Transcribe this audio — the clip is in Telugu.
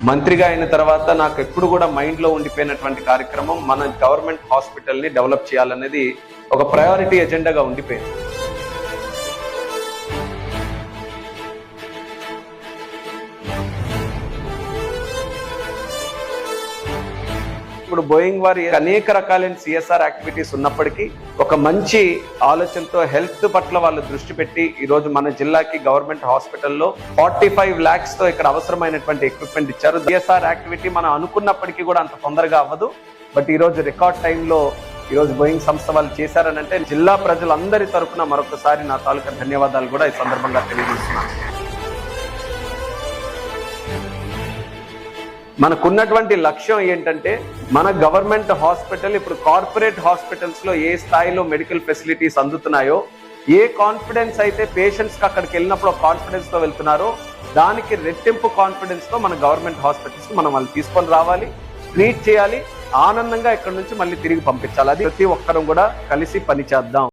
మంత్రిగా అయిన తర్వాత నాకు ఎప్పుడు కూడా మైండ్లో ఉండిపోయినటువంటి కార్యక్రమం మన గవర్నమెంట్ హాస్పిటల్ని డెవలప్ చేయాలనేది ఒక ప్రయారిటీ ఎజెండాగా ఉండిపోయింది. ఇప్పుడు బోయింగ్ వారి అనేక రకాలైన సిఎస్ఆర్ యాక్టివిటీస్ ఉన్నప్పటికీ ఒక మంచి ఆలోచనతో హెల్త్ పట్ల వాళ్ళు దృష్టి పెట్టి ఈరోజు మన జిల్లాకి గవర్నమెంట్ హాస్పిటల్లో ఫార్టీ ఫైవ్ ల్యాక్స్తో ఇక్కడ అవసరమైనటువంటి ఎక్విప్మెంట్ ఇచ్చారు. సిఎస్ఆర్ యాక్టివిటీ మనం అనుకున్నప్పటికీ కూడా అంత తొందరగా అవ్వదు. బట్ ఈరోజు రికార్డ్ టైంలో ఈరోజు బోయింగ్ సంస్థ వాళ్ళు చేశారనంటే జిల్లా ప్రజలందరి తరఫున మరొకసారి నా తాలూకా ధన్యవాదాలు కూడా ఈ సందర్భంగా తెలియజేస్తున్నాను. మనకున్నటువంటి లక్ష్యం ఏంటంటే మన గవర్నమెంట్ హాస్పిటల్ ఇప్పుడు కార్పొరేట్ హాస్పిటల్స్లో ఏ స్థాయిలో మెడికల్ ఫెసిలిటీస్ అందుతున్నాయో ఏ కాన్ఫిడెన్స్ అయితే పేషెంట్స్కి అక్కడికి వెళ్ళినప్పుడు కాన్ఫిడెన్స్తో వెళ్తున్నారో దానికి రెట్టింపు కాన్ఫిడెన్స్తో మన గవర్నమెంట్ హాస్పిటల్స్కి మనం వాళ్ళు తీసుకొని రావాలి ట్రీట్ చేయాలి ఆనందంగా ఇక్కడ నుంచి మళ్ళీ తిరిగి పంపించాలి. అది ప్రతి ఒక్కరం కూడా కలిసి పనిచేద్దాం.